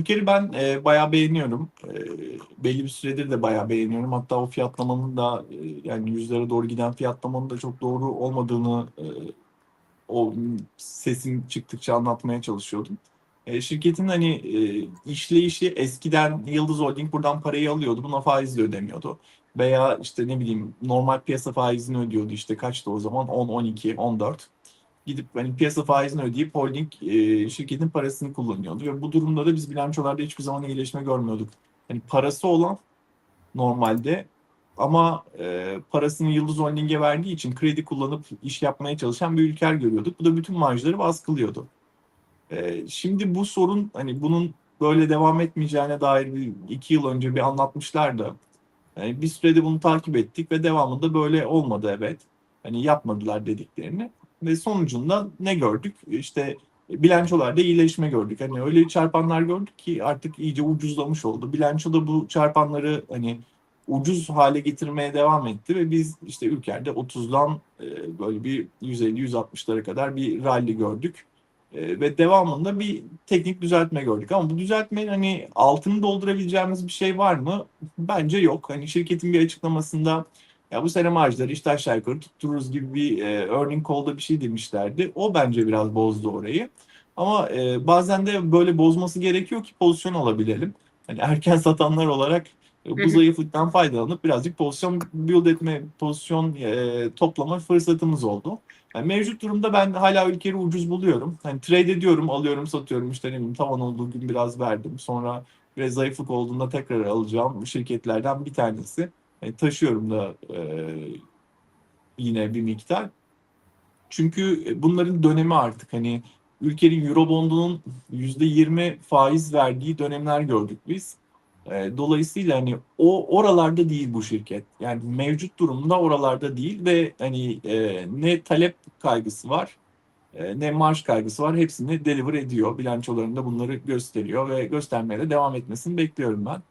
Ülker'i ben e, bayağı beğeniyorum. E, belli bir süredir de bayağı beğeniyorum. Hatta o fiyatlamanın da e, yani yüzlere doğru giden fiyatlamanın da çok doğru olmadığını e, o sesin çıktıkça anlatmaya çalışıyordum. E, şirketin hani e, işleyişi eskiden Yıldız Holding buradan parayı alıyordu. Buna faiz de ödemiyordu. Veya işte ne bileyim normal piyasa faizini ödüyordu işte kaçtı o zaman 10, 12, 14 gidip hani piyasa faizini ödeyip holding e, şirketin parasını kullanıyordu ve bu durumda da biz bilançolarda hiçbir zaman iyileşme görmüyorduk. Hani parası olan normalde ama e, parasını Yıldız Holding'e verdiği için kredi kullanıp iş yapmaya çalışan bir ülker görüyorduk. Bu da bütün marjları baskılıyordu. E, şimdi bu sorun hani bunun böyle devam etmeyeceğine dair bir iki yıl önce bir anlatmışlardı. Yani bir sürede bunu takip ettik ve devamında böyle olmadı evet. Hani yapmadılar dediklerini. Ve sonucunda ne gördük? İşte bilançolarda iyileşme gördük. Hani öyle çarpanlar gördük ki artık iyice ucuzlamış oldu. Bilançoda bu çarpanları hani ucuz hale getirmeye devam etti ve biz işte ülkede 30'dan e, böyle bir 150-160'lara kadar bir rally gördük. E, ve devamında bir teknik düzeltme gördük. Ama bu düzeltmenin hani altını doldurabileceğimiz bir şey var mı? Bence yok. Hani şirketin bir açıklamasında ya bu sene marjları işte aşağı yukarı tuttururuz gibi bir e, earning call'da bir şey demişlerdi. O bence biraz bozdu orayı. Ama e, bazen de böyle bozması gerekiyor ki pozisyon alabilelim. Hani erken satanlar olarak e, bu zayıflıktan faydalanıp birazcık pozisyon build etme, pozisyon e, toplama fırsatımız oldu. Yani mevcut durumda ben hala ülkeyi ucuz buluyorum. Hani trade ediyorum, alıyorum, satıyorum. İşte ne tavan olduğu gün biraz verdim. Sonra ve zayıflık olduğunda tekrar alacağım şirketlerden bir tanesi. E, taşıyorum da e, yine bir miktar. Çünkü bunların dönemi artık hani ülkenin Eurobond'unun %20 faiz verdiği dönemler gördük biz. E, dolayısıyla hani o oralarda değil bu şirket. Yani mevcut durumda oralarda değil ve hani e, ne talep kaygısı var e, ne marj kaygısı var. Hepsini deliver ediyor. Bilançolarında bunları gösteriyor ve göstermeye de devam etmesini bekliyorum ben.